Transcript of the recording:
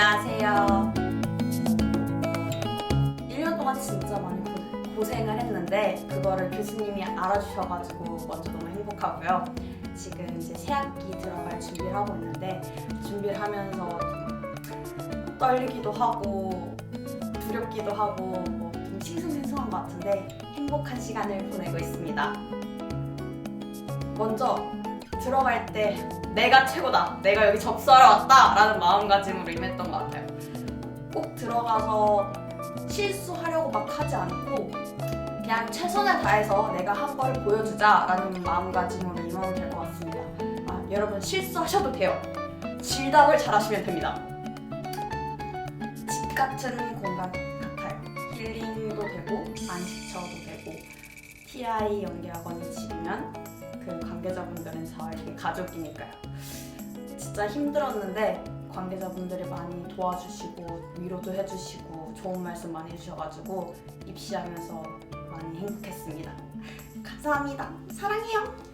안녕하세요. 1년 동안 진짜 많이 고- 고생을 했는데 그거를 교수님이 알아주셔가지고 먼저 너무 행복하고요. 지금 이제 새 학기 들어갈 준비를 하고 있는데 준비를 하면서 좀 떨리기도 하고 두렵기도 하고 뭐좀 싱숭생숭한 것 같은데 행복한 시간을 보내고 있습니다. 먼저 들어갈 때 내가 최고다. 내가 여기 접수하러 왔다라는 마음가짐으로 임했던 것 같아요. 꼭 들어가서 실수하려고 막 하지 않고 그냥 최선을 다해서 내가 한 걸 보여주자라는 마음가짐으로 임하면 될 것 같습니다. 아, 여러분 실수하셔도 돼요. 질답을 잘하시면 됩니다. 집 같은 공간 같아요. 힐링도 되고 안식처도 되고 TI 연기학원이 집이면 그 관계자분들은 저에게 가족이니까요. 진짜 힘들었는데 관계자분들이 많이 도와주시고 위로도 해주시고 좋은 말씀 많이 해주셔가지고 입시하면서 많이 행복했습니다. 감사합니다. 사랑해요.